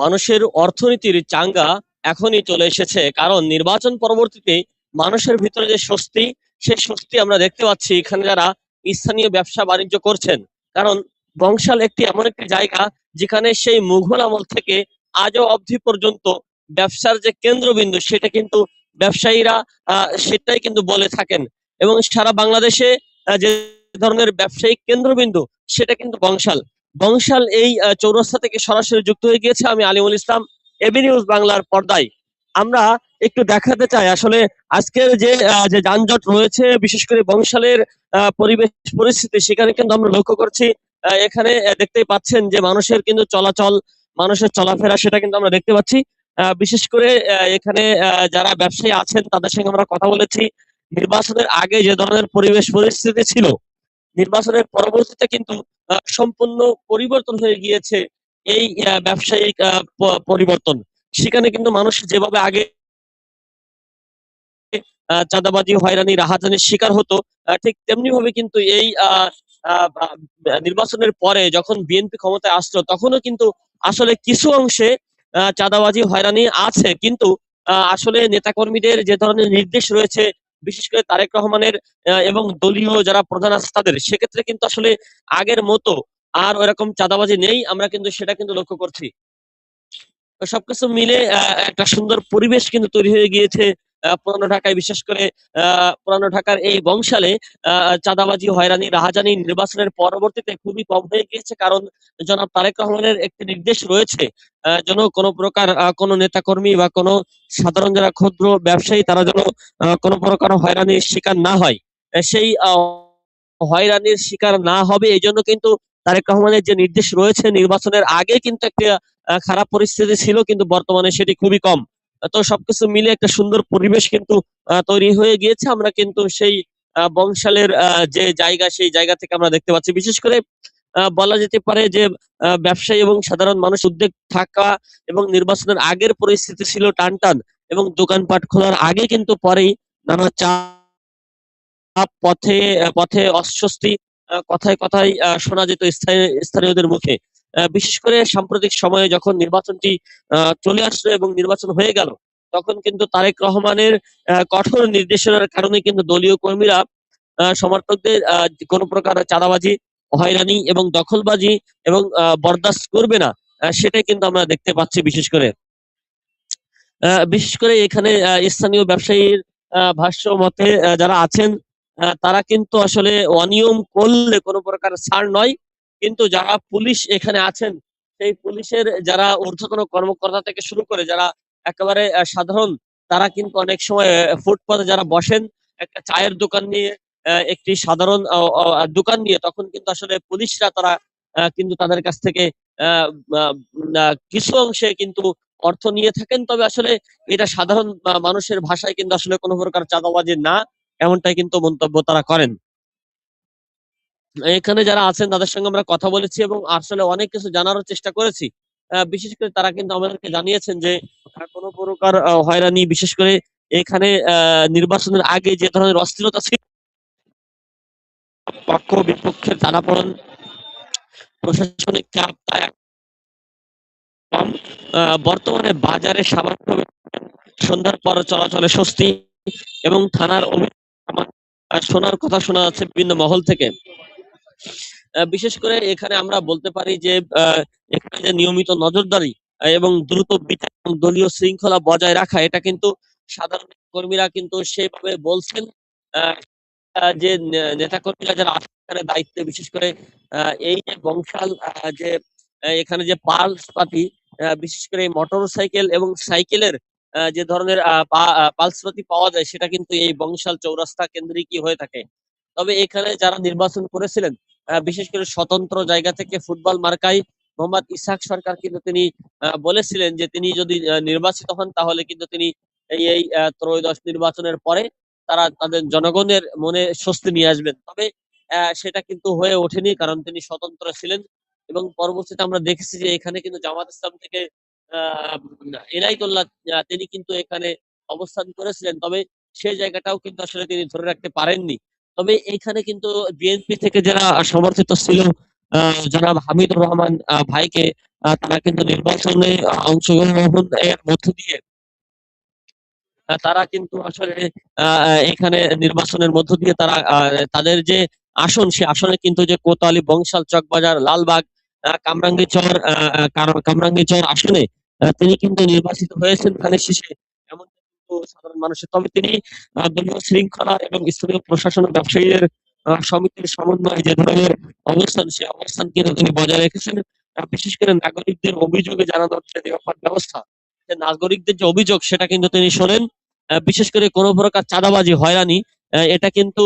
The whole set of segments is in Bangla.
মানুষের অর্থনীতির চাঙ্গা এখনই চলে এসেছে। কারণ নির্বাচন পরবর্তীতে মানুষের ভিতরে যে স্বস্তি, সেই স্বস্তি আমরা দেখতে পাচ্ছি এখানে যারা স্থানীয় ব্যবসা বাণিজ্য করছেন। কারণ বংশাল একটি এমন একটি জায়গা যেখানে সেই মুঘল আমল থেকে আজও অবধি পর্যন্ত ব্যবসার যে কেন্দ্রবিন্দু, সেটা কিন্তু ব্যবসায়ীরা সেটাই কিন্তু বলে থাকেন। এবং সারা বাংলাদেশে যে ধরনের ব্যবসায়িক কেন্দ্রবিন্দু, সেটা কিন্তু বংশাল। বংশাল এই চৌরাস্তা থেকে সরাসরি যুক্ত হয়ে গিয়েছে আমি আলিমুল ইসলাম এবি নিউজ বাংলার পর্দায়। আমরা একটু দেখাতে চাই, আসলে আজকের যে যে যানজট রয়েছে, বিশেষ করে বংশালের পরিবেশ পরিস্থিতি, সেখানে কিন্তু আমরা লক্ষ্য করছি এখানে দেখতেই পাচ্ছেন যে মানুষের কিন্তু চলাচল, মানুষের চলাফেরা সেটা কিন্তু আমরা দেখতে পাচ্ছি। বিশেষ করে এখানে যারা ব্যবসায়ী আছেন, তাদের সঙ্গে আমরা কথা বলেছি। নির্বাচনের আগে যে ধরনের পরিবেশ পরিস্থিতি ছিল, নির্বাচনের পরবর্তীতে কিন্তু সম্পূর্ণ পরিবর্তন হয়ে গিয়েছে এই ব্যবসায়িক পরিবর্তন। সেখানে কিন্তু মানুষ যেভাবে আগে চাঁদাবাজি, হয়রানি, রাহাজানির শিকার হতো ঠিক তেমনি ভাবে কিন্তু এই নির্বাচনের পরে যখন বিএনপি ক্ষমতায় আসলো, তখনও কিন্তু আসলে কিছু অংশে চাঁদাবাজি, হয়রানি আছে। কিন্তু আসলে নেতাকর্মীদের যে ধরনের নির্দেশ রয়েছে বিশেষ করে তারেক রহমানের এবং দলীয় যারা প্রধান আছে তাদের, সেক্ষেত্রে কিন্তু আসলে আগের মতো আর ওরকম চাঁদাবাজি নেই। আমরা কিন্তু সেটা কিন্তু লক্ষ্য করছি। সবকিছু মিলে একটা সুন্দর পরিবেশ কিন্তু তৈরি হয়ে গিয়েছে। পুরানো ঢাকায় বিশেষ করে পুরানো ঢাকার এই বংশালে চাঁদাবাজি, হয়রানি, রাহাজানি নির্বাচনের পরবর্তীতে খুবই কম হয়ে গিয়েছে। কারণ জনাব তারেক রহমানের একটি নির্দেশ রয়েছে যেন কোনো প্রকার কোনো নেতাকর্মী বা কোনো সাধারণ যারা ক্ষুদ্র ব্যবসায়ী, তারা যেন কোনো প্রকার হয়রানির শিকার না হয়। সেই হয়রানির শিকার না হবে এই জন্য কিন্তু তারেক রহমানের যে নির্দেশ রয়েছে, নির্বাচনের আগে কিন্তু একটা খারাপ পরিস্থিতি ছিল, কিন্তু বর্তমানে সেটি খুবই কম। তো সবকিছু মিলে একটা সুন্দর পরিবেশ কিন্তু তৈরি হয়ে গিয়েছে। আমরা কিন্তু সেই বংশালের যে জায়গা, সেই জায়গা থেকে আমরা দেখতে পাচ্ছি। বিশেষ করে বলা যেতে পারে যে ব্যবসায়ী এবং সাধারণ মানুষ উদ্যোগ থাকা এবং নির্বাচনের আগের পরিস্থিতি ছিল টান টান এবং দোকানপাট খোলার আগে কিন্তু পরেই নানা চাপ, পথে পথে অস্বস্তি কথায় কথায় শোনা যেত স্থানীয়- স্থানীয়দের মুখে। বিশেষ করে সাম্প্রতিক সময়ে যখন নির্বাচনটি চলে আসলো এবং নির্বাচন হয়ে গেল, তখন কিন্তু তারেক রহমানের কঠোর নির্দেশনার কারণে কিন্তু দলীয় কর্মীরা সমর্থকদের কোনো প্রকার চাঁদাবাজি, হয়রানি এবং দখলবাজি এবং বরদাস্ত করবে না সেটাই কিন্তু আমরা দেখতে পাচ্ছি বিশেষ করে। বিশেষ করে এখানে স্থানীয় ব্যবসায়ীর ভাষ্য মতে যারা আছেন তারা কিন্তু আসলে অনিয়ম করলে কোনো প্রকার ছাড় নয় কিন্তু যারা পুলিশ এখানে আছেন সেই পুলিশের যারা ঊর্ধ্বতন কর্মকর্তা থেকে শুরু করে যারা একেবারে সাধারণ তারা কিন্তু অনেক সময় আহ, ফুটপাতে যারা বসেন একটা চায়ের দোকান নিয়ে একটি সাধারণ দোকান নিয়ে তখন কিন্তু আসলে পুলিশরা তারা কিন্তু তাদের কাছ থেকে কিছু অংশে কিন্তু অর্থ নিয়ে থাকেন। তবে আসলে এটা সাধারণ মানুষের ভাষায় কিন্তু আসলে কোনো প্রকার চাঁদাবাজি না এমনটাই কিন্তু মন্তব্য তারা করেন। এখানে যারা আছেন, তাদের সঙ্গে আমরা কথা বলেছি এবং আসলে অনেক কিছু জানারও চেষ্টা করেছি। বিশেষ করে তারা কিন্তু আমাদেরকে জানিয়েছেন যে কোনো প্রকার হয়রানি, বিশেষ করে এখানে নির্বাচনের আগে যে ধরনের অস্থিরতা ছিল, পক্ষ বিপক্ষের টানাপোড়েন প্রশাসনিক চাপ কম বর্তমানে বাজারে সামান্য সন্ধ্যার পর চলাচলে স্বস্তি এবং থানার অভিযোগ শোনার কথা শোনা যাচ্ছে বিভিন্ন মহল থেকে। বিশেষ করে এখানে আমরা বলতে পারি যে এখানে যে নিয়মিত নজরদারি এবং দ্রুত বিচার এবং দলীয় শৃঙ্খলা বজায় রাখা এটা কিন্তু সাধারণ কর্মীরা কিন্তু সেভাবে বলছেন। যে নে- নেতাকর্মীরা যারা এখানে দায়িত্বে বিশেষ করে এই যে বংশাল যে এখানে যে পালস পাতি বিশেষ করে মোটর সাইকেল এবং সাইকেলের যে ধরনের আহ, পা- পালস পাতি পাওয়া যায় সেটা কিন্তু এই বংশাল চৌরাস্তা কেন্দ্রিকই হয়ে থাকে। তবে এখানে যারা নির্বাচন করেছিলেন বিশেষ করে স্বতন্ত্র জায়গা থেকে ফুটবল মার্কায় মোহাম্মদ ইসাক সরকার কিন্তু তিনি বলেছিলেন যে তিনি যদি নির্বাচিত হন তাহলে কিন্তু তিনি এই এই ত্রয়োদশ নির্বাচনের পরে তারা তাদের জনগণের মনে স্বস্তি নিয়ে আসবেন। তবে সেটা কিন্তু হয়ে ওঠেনি কারণ তিনি স্বতন্ত্র ছিলেন এবং পরবর্তীতে আমরা দেখেছি যে এখানে কিন্তু জামাত ইসলাম থেকে এনায়তুল্লাহ তিনি কিন্তু এখানে অবস্থান করেছিলেন। তবে সেই জায়গাটাও কিন্তু আসলে তিনি ধরে রাখতে পারেননি। তবে এখানে কিন্তু বিএনপি থেকে যারা সমর্থিত ছিল জনাব হামিদুর রহমান ভাইকে তারা কিন্তু নির্বাচনে আহ, অংশগ্রহণ এর মধ্য দিয়ে তারা কিন্তু আসলে এখানে নির্বাচনের মধ্য দিয়ে তারা তাদের যে আসন সে আসনে কিন্তু যে কোতোয়ালি বংশাল চকবাজার লালবাগ আহ, আহ, কার- কামরাঙ্গীচর আসনে তিনি কিন্তু নির্বাচিত হয়েছেন। ধানের শীষে সাধারণ মানুষের। তবে তিনি দলীয় শৃঙ্খলা এবং স্থানীয় প্রশাসন ব্যবসায়ীদের সমিতির সমন্বয়ে যে ধরনের অবস্থান সে অবস্থান কিন্তু তিনি বজায় রেখেছেন। বিশেষ করে নাগরিকদের অভিযোগে জানানো হচ্ছে নিরাপদ ব্যবস্থা নাগরিকদের যে অভিযোগ, সেটা কিন্তু তিনি শোনেন। বিশেষ করে কোনো প্রকার চাঁদাবাজি, হয়রানি এটা কিন্তু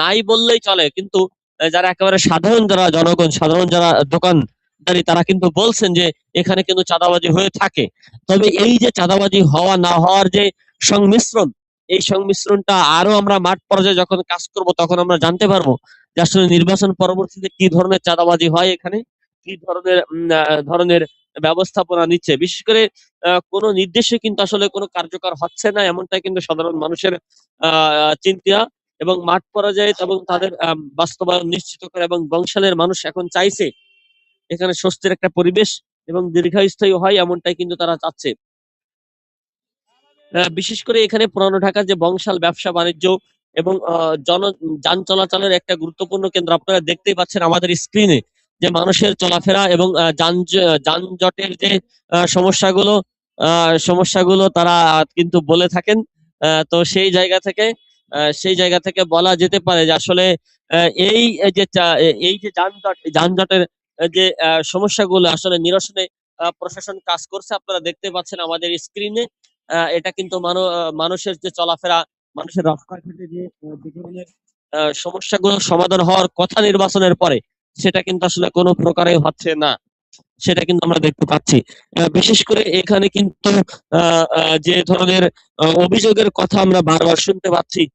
নাই বললেই চলে। কিন্তু যারা একেবারে সাধারণ যারা জনগণ, সাধারণ যারা দোকানদারি, তারা কিন্তু বলছেন যে এখানে কিন্তু চাঁদাবাজি হয়ে থাকে। তবে এই যে চাঁদাবাজি হওয়া, না হওয়ার যে সংমিশ্রণ। এই সংমিশ্রণটা আরও আমরা মাঠ পর্যায়ে যখন কাজ করব, তখন আমরা জানতে পারব যে আসলে নির্বাচন পরবর্তীতে কি ধরনের চাঁদাবাজি হয় এখানে, কি ধরনের ধরনের ব্যবস্থাপনা নিচ্ছে। বিশেষ করে কোনো নির্দেশে কিন্তু আসলে কোনো কার্যকর হচ্ছে না, এমনটাই কিন্তু সাধারণ মানুষের চিন্তা এবং মাঠ পর্যায়ে এবং তাদের বাস্তবায়ন নিশ্চিত করে এবং বংশালের মানুষ এখন চাইছে এখানে স্বস্তির একটা পরিবেশ এবং দীর্ঘস্থায়ী হয় এমনটাই কিন্তু তারা চাচ্ছে। বিশেষ করে এখানে পুরানো ঢাকার যে বংশাল ব্যবসা বাণিজ্য এবং জন, যান চলাচলের একটা গুরুত্বপূর্ণ কেন্দ্র আপনারা দেখতেই পাচ্ছেন আমাদের স্ক্রিনে যে মানুষের চলাফেরা এবং যানজটের যে সমস্যাগুলো সমস্যাগুলো তারা কিন্তু বলে থাকেন। তো সেই জায়গা থেকে সেই জায়গা থেকে বলা যেতে পারে যে আসলে এই যে এই যে যানজট যানজটের যে সমস্যাগুলো আসলে নিরসনে প্রশাসন কাজ করছে, আপনারা দেখতে পাচ্ছেন আমাদের স্ক্রিনে এটা কিন্তু মানো- মানুষের যে চলাফেরা, মানুষের রাস্তাঘাটে যে ধরনের সমস্যাগুলো সমাধান হওয়ার কথা নির্বাচনের পরে, সেটা কিন্তু আসলে কোনো প্রকারে হচ্ছে না। সেটা কিন্তু আমরা দেখতে পাচ্ছি। বিশেষ করে এখানে কিন্তু যে ধরনের অভিযোগের কথা আমরা বারবার শুনতে পাচ্ছি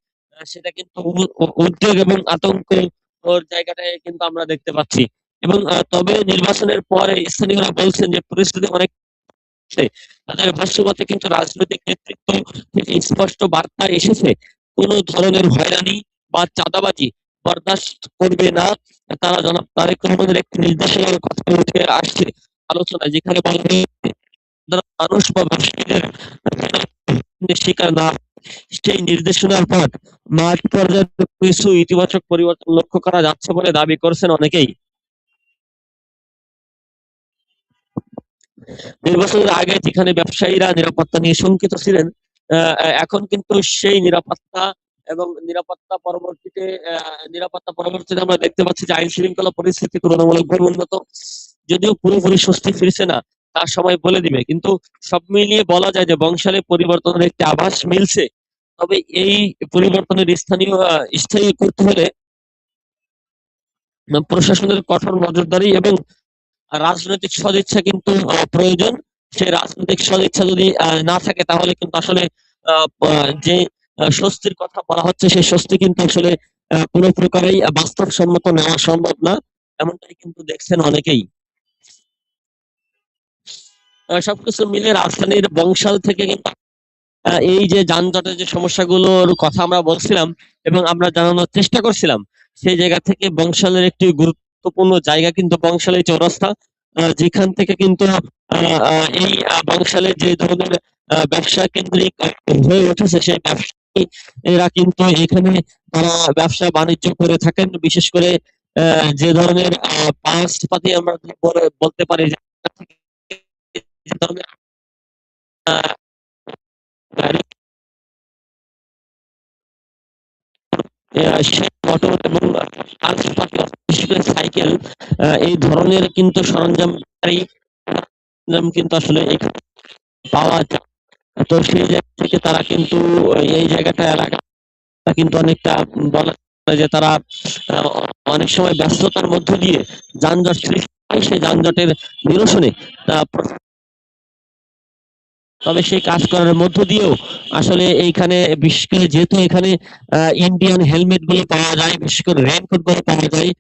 সেটা কিন্তু উ- উ- উদ্বেগ এবং আতঙ্ক ওর জায়গাটায় কিন্তু আমরা দেখতে পাচ্ছি। এবং তবে নির্বাচনের পরে স্থানীয়রা বলছেন যে পরিস্থিতি অনেক আছে। তাদের ভাষ্যমতে কিন্তু রাজনৈতিক নেতৃত্ব থেকে স্পষ্ট বার্তা এসেছে, কোন ধরনের হয়রানি বা চাঁদাবাজি বরদাস্ত করবে না তারা জনাব তারেক রহমানের একটি নির্দেশনার কথা উঠে আসছে আলোচনায়, যেখানে বলা হয়েছে মানুষ বা ব্যবসায়ীদের শিকার না, সেই নির্দেশনার পর মাঠ পর্যায়ে কিছু ইতিবাচক পরিবর্তন লক্ষ্য করা যাচ্ছে বলে দাবি করছেন অনেকেই নির্বাচনের আগে যেখানে ব্যবসায়ীরা নিরাপত্তা নিয়ে শঙ্কিত ছিলেন এখন কিন্তু সেই নিরাপত্তা এবং নিরাপত্তা পরবর্তীতে নিরাপত্তা পরবর্তীতে আমরা দেখতে পাচ্ছি যে আইন শৃঙ্খলা পরিস্থিতি তুলনামূলকভাবে উন্নত, যদিও পুরোপুরি স্বস্তি ফিরছে না তার সময় বলে দিবে। কিন্তু সব মিলিয়ে বলা যায় যে বংশালে পরিবর্তনের একটি আভাস মিলছে। তবে এই পরিবর্তনের স্থানীয় স্থায়ী করতে হলে প্রশাসনের কঠোর নজরদারি এবং রাজনৈতিক সদিচ্ছা কিন্তু প্রয়োজন। সেই রাজনৈতিক সদিচ্ছা যদি না থাকে, তাহলে কিন্তু আসলে যে স্বস্তির কথা বলা হচ্ছে, সেই স্বস্তি কিন্তু আসলে কোনো প্রকারেই বাস্তবসম্মত নেওয়া সম্ভব না। এমনটাই কিন্তু দেখছেন অনেকেই। সবকিছু মিলে রাজধানীর বংশাল থেকে কিন্তু এই যে যানজটের যে সমস্যাগুলোর কথা আমরা বলছিলাম এবং আমরা জানানোর চেষ্টা করছিলাম, সেই জায়গা থেকে বংশালের একটি গুরুত্বপূর্ণ জায়গা কিন্তু বংশালের চৌরাস্তা যেখান থেকে কিন্তু এই আহ, বংশালের যে ধরনের ব্যবসা কেন্দ্রিক হয়ে উঠেছে সেই ব্যবসায়ী এরা কিন্তু এখানে তারা ব্যবসা বাণিজ্য করে থাকেন। বিশেষ করে যে ধরনের পাঁচ পাতি আমরা বলতে পারি এবং বিশেষ সাইকেল এই ধরনের কিন্তু সরঞ্জাম কিন্তু আসলে এখানে পাওয়া যায়। তো সেই জায়গা থেকে তারা কিন্তু এই জায়গাটা এলাকা কিন্তু অনেকটা বলা যে তারা অনেক সময় ব্যস্ততার মধ্য দিয়ে যানজট সৃষ্টি সেই যানজটের নিরসনে তবে সেই কাজ করার মধ্য দিয়েও আসলে এইখানে বিশেষ করে যেহেতু এখানে ইন্ডিয়ান হেলমেটগুলো পাওয়া যায়, বিশেষ করে রেনকোটগুলো পাওয়া যায়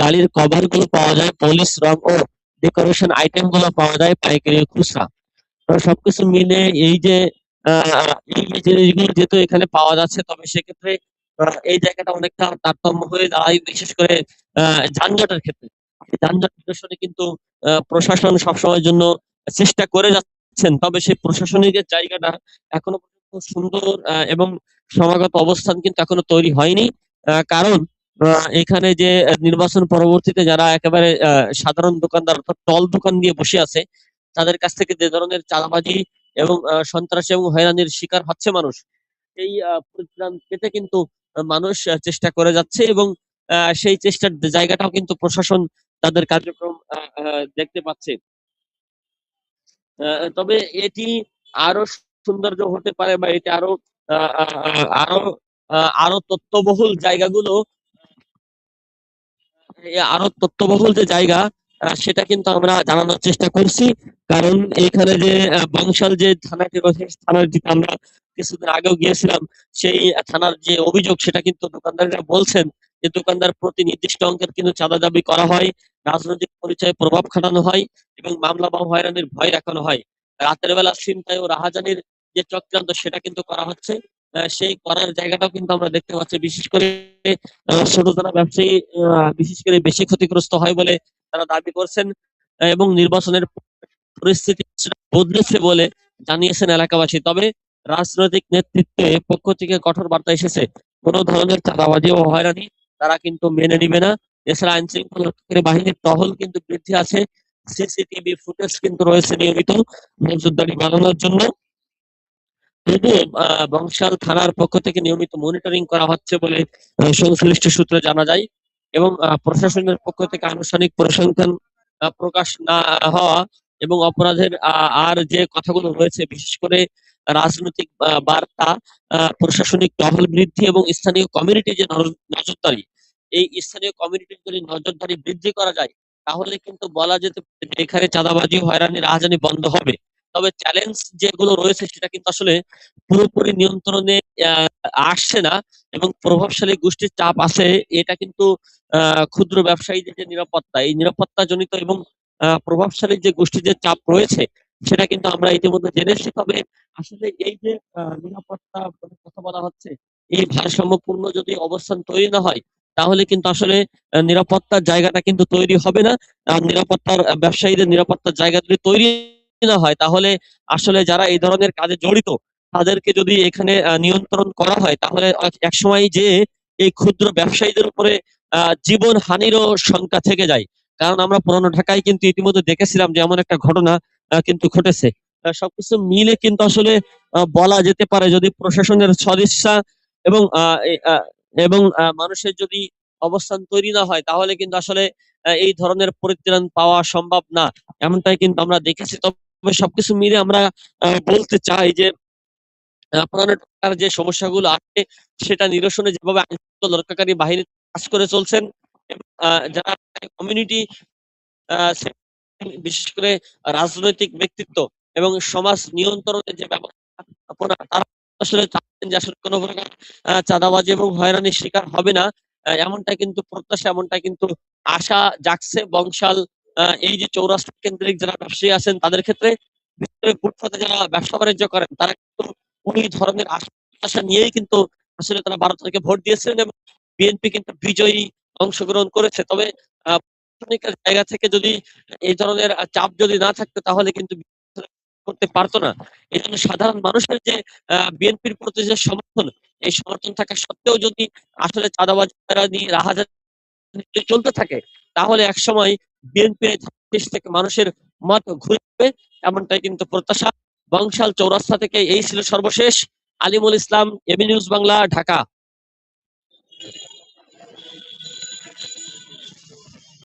গাড়ির কভারগুলো পাওয়া যায় পলিশ রং ও ডেকোরেশন আইটেমগুলো পাওয়া যায় পাইকারি খুচরা। সবকিছু মিলে এই যে এই জিনিসগুলো যেহেতু এখানে পাওয়া যাচ্ছে, তবে সেক্ষেত্রে এই জায়গাটা অনেকটা তারতম্য হয়ে দাঁড়ায়, বিশেষ করে যানজটের ক্ষেত্রে। যানজট নিরসনে কিন্তু প্রশাসন সবসময়ের জন্য চেষ্টা করে যাচ্ছেন, তবে সেই প্রশাসনিক জায়গাটা এখনও পর্যন্ত সুন্দর এবং সমাগত অবস্থান কিন্তু এখনও তৈরি হয়নি। কারণ এখানে যে নির্বাচন পরবর্তীতে যারা একেবারে সাধারণ দোকানদার অর্থাৎ টল দোকান দিয়ে বসে আছে, তাদের কাছ থেকে যে ধরনের চাঁদাবাজি এবং সন্ত্রাস এবং হয়রানির শিকার হচ্ছে মানুষ, এই পরিত্রাণ পেতে কিন্তু মানুষ চেষ্টা করে যাচ্ছে এবং সেই চেষ্টার জায়গাটাও কিন্তু প্রশাসন তাদের কার্যক্রম দেখতে পাচ্ছে। তবে এটি আরও সৌন্দর্য হতে পারে বা এটি আরও আরও আরও তথ্যবহুল জায়গাগুলো আরও তথ্যবহুল যে জায়গা সেটা কিন্তু আমরা জানানোর চেষ্টা করছি। কারণ এখানে যে বংশাল যে থানাটি রয়েছে থানার দিকে আমরা কিছুদিন আগেও গিয়েছিলাম। সেই থানার যে অভিযোগ, সেটা কিন্তু দোকানদাররা বলছেন যে দোকানদার প্রতি নির্দিষ্ট অঙ্কের কিন্তু চাঁদা দাবি করা হয়, রাজনৈতিক পরিচয়ে প্রভাব খাটানো হয় এবং মামলা বা হয়রানির ভয় দেখানো হয়। রাতের বেলা ছিনতাই ও রাহাজানির যে চক্রান্ত, সেটা কিন্তু করা হচ্ছে। সেই করার জায়গাটাও কিন্তু আমরা দেখতে পাচ্ছি। বিশেষ করে ছোট যারা ব্যবসায়ী বিশেষ করে বেশি ক্ষতিগ্রস্ত হয় বলে তারা দাবি করছেন এবং নির্বাচনের পরিস্থিতি বদলেছে বলে জানিয়েছেন এলাকাবাসী। তবে রাজনৈতিক নেতৃত্বে পক্ষ থেকে কঠোর বার্তা এসেছে। কোনো ধরনের চাঁদাবাজি ও হয়রানি তারা কিন্তু মেনে নিবে না। এছাড়া আইন শৃঙ্খলা বাহিনীর টহল কিন্তু বৃদ্ধি আছে। সিসিটিভি ফুটেজ কিন্তু রয়েছে নিয়মিত। নজরদারি বাড়ানোর জন্য বংশাল থানার পক্ষ থেকে নিয়মিত মনিটরিং করা হচ্ছে বলে সংশ্লিষ্ট সূত্রে জানা যায় এবং প্রশাসনের পক্ষ থেকে আনুষ্ঠানিক পরিসংখ্যান প্রকাশ না হওয়া এবং অপরাধের আর যে কথাগুলো রয়েছে, বিশেষ করে রাজনৈতিক বার্তা প্রশাসনিক টহল বৃদ্ধি এবং স্থানীয় কমিউনিটি যে নজ- নজরদারি, এই স্থানীয় কমিউনিটির যদি নজরদারি বৃদ্ধি করা যায়, তাহলে কিন্তু বলা যেতে এখানে চাঁদাবাজি হয়রানি রাহাজানি বন্ধ হবে। তবে চ্যালেঞ্জ যেগুলো রয়েছে সেটা কিন্তু আসলে পুরোপুরি নিয়ন্ত্রণে আসছে না এবং প্রভাবশালী গোষ্ঠীর চাপ আছে। এটা কিন্তু ক্ষুদ্র ব্যবসায়ীদের যে নিরাপত্তা, এই নিরাপত্তা জনিত এবং প্রভাবশালী যে গোষ্ঠীর যে চাপ রয়েছে, সেটা কিন্তু আমরা ইতিমধ্যে জেনেছি। তবে আসলে এই যে নিরাপত্তা কথা বলা হচ্ছে, এই ভারসাম্যপূর্ণ যদি অবস্থান তৈরি না হয়, তাহলে কিন্তু আসলে নিরাপত্তার জায়গাটা কিন্তু তৈরি হবে না। নিরাপত্তার ব্যবসায়ীদের নিরাপত্তার জায়গা যদি তৈরি না হয়, তাহলে আসলে যারা এই ধরনের কাজে জড়িত, তাদেরকে যদি এখানে নিয়ন্ত্রণ করা হয়, তাহলে এক- একসময় যে এই ক্ষুদ্র ব্যবসায়ীদের উপরে জীবন হানিরও শঙ্কা থেকে যায়। কারণ আমরা পুরানো ঢাকায় কিন্তু ইতিমধ্যে দেখেছিলাম যে এমন একটা ঘটনা কিন্তু ঘটেছে। সবকিছু মিলে কিন্তু আসলে বলা যেতে পারে যদি প্রশাসনের সদিচ্ছা এবং এবং মানুষের যদি অবস্থান তৈরি না হয়, তাহলে কিন্তু আসলে এই ধরনের পরিত্রাণ পাওয়া সম্ভব না। এমনটাই কিন্তু আমরা দেখেছি। তবে সবকিছু মিলে আমরা বলতে চাই যে পুরানো যে সমস্যাগুলো আছে, সেটা নিরসনে যেভাবে আইন বাহিনী কাজ করে চলছেন যারা কমিউনিটি বিশেষ করে রাজনৈতিক ব্যক্তিত্ব এবং সমাজ নিয়ন্ত্রণের যে ব্যবস্থাপনা, তারা আসলে চাচ্ছেন যে আসলে কোনো প্রকার চাঁদাবাজি এবং হয়রানির শিকার হবে না। এমনটা কিন্তু প্রত্যাশা এমনটা কিন্তু আশা জাগছে বংশাল এই যে চৌরাস্তা কেন্দ্রিক যারা ব্যবসায়ী আছেন, তাদের ক্ষেত্রে ফুটপাতে যারা ব্যবসা বাণিজ্য করেন, তারা কিন্তু ওই ধরনের আশা নিয়েই কিন্তু আসলে তারা ভারত থেকে ভোট দিয়েছিলেন এবং বিএনপি কিন্তু বিজয়ী অংশগ্রহণ করেছে। তবে জায়গা থেকে যদি এই ধরনের চাপ যদি না থাকতো, তাহলে কিন্তু করতে পারতো না। এই জন্য সাধারণ মানুষের যে বিএনপির প্রতি যে সমর্থন, এই সমর্থন থাকা সত্ত্বেও যদি আসলে চাঁদাবাজি নিয়ে রাহাজানি যদি চলতে থাকে, তাহলে একসময় বিএনপি দেশ থেকে মানুষের মত ঘুরবে। এমনটাই কিন্তু প্রত্যাশা। বংশাল চৌরাস্তা থেকে এই ছিল সর্বশেষ। Alimul Islam AB News Bangla, Dhaka.